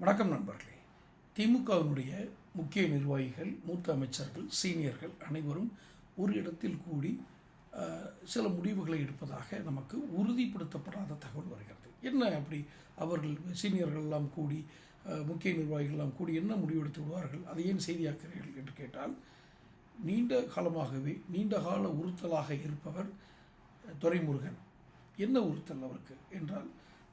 வணக்கம் நண்பர்களே. திமுகவினுடைய முக்கிய நிர்வாகிகள் மூத்த அமைச்சர்கள் சீனியர்கள் அனைவரும் ஒரு இடத்தில் கூடி சில முடிவுகளை எடுப்பதாக நமக்கு உறுதிப்படுத்தப்படாத தகவல் வருகிறது. என்ன அப்படி அவர்கள் சீனியர்கள் எல்லாம் கூடி முக்கிய நிர்வாகிகள்லாம் கூடி என்ன முடிவெடுத்து விடுவார்கள்? அதை ஏன் செய்தியாக்குறீர்கள் என்று கேட்டால் நீண்ட காலமாகவே நீண்ட கால உறுத்தலாக இருப்பவர் துரைமுருகன். என்ன உறுத்தல் அவருக்கு? என்றால்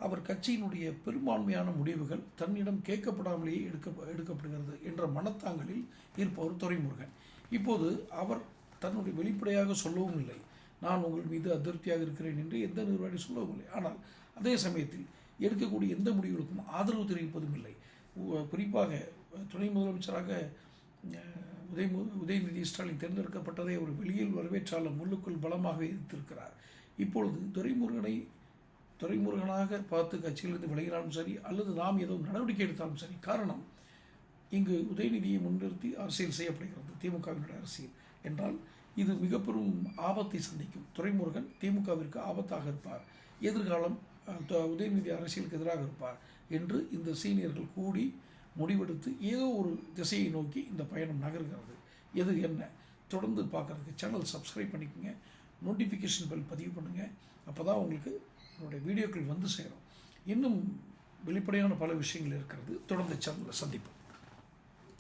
அவர் கட்சியினுடைய பெரும்பான்மையான முடிவுகள் தன்னிடம் கேட்கப்படாமலேயே எடுக்க எடுக்கப்படுகிறது என்ற மனத்தாங்கலில் இருப்பவர் துரைமுருகன். இப்போது அவர் தன்னுடைய வெளிப்படையாக சொல்லவும் இல்லை. நான் உங்கள் மீது அதிருப்தியாக இருக்கிறேன் என்று எந்த நிர்வாகி சொல்லவும் இல்லை. ஆனால் அதே சமயத்தில் எடுக்கக்கூடிய எந்த முடிவுகளுக்கும் ஆதரவு தெரிவிப்பதும் இல்லை. குறிப்பாக துணை முதலமைச்சராக உதய உதயநிதி ஸ்டாலின் தேர்ந்தெடுக்கப்பட்டதை அவர் வெளியில் வரவேற்றாலும் உள்ளுக்குள் பலமாக எதிர்த்திருக்கிறார். இப்பொழுது துரைமுருகனை துறைமுருகனாக பார்த்து கட்சியிலிருந்து விலகினாலும் சரி அல்லது நாம் ஏதோ நடவடிக்கை எடுத்தாலும் சரி காரணம் இங்கு உதயநிதியை முன்னிறுத்தி அரசியல் செய்யப்படுகிறது திமுகவினுடைய அரசியல். என்றால் இது மிக பெரும் ஆபத்தை சந்திக்கும். துறைமுருகன் திமுகவிற்கு ஆபத்தாக இருப்பார். எதிர்காலம் த- உதயநிதி அரசியலுக்கு எதிராக இருப்பார் என்று இந்த சீனியர்கள் கூடி முடிவெடுத்து ஏதோ ஒரு திசையை நோக்கி இந்த பயணம் நகர்கிறது. எது என்ன? தொடர்ந்து பார்க்குறதுக்கு சேனல் சப்ஸ்கிரைப் பண்ணிக்கோங்க. நோட்டிஃபிகேஷன் பெல் பதிவு பண்ணுங்கள் அப்போ தான் உங்களுக்கு என்னுடைய வீடியோக்கள் வந்து சேரும். இன்னும் வெளிப்படையான பல விஷயங்கள் இருக்கிறது. தொடர்ந்து சந்திப்போம்.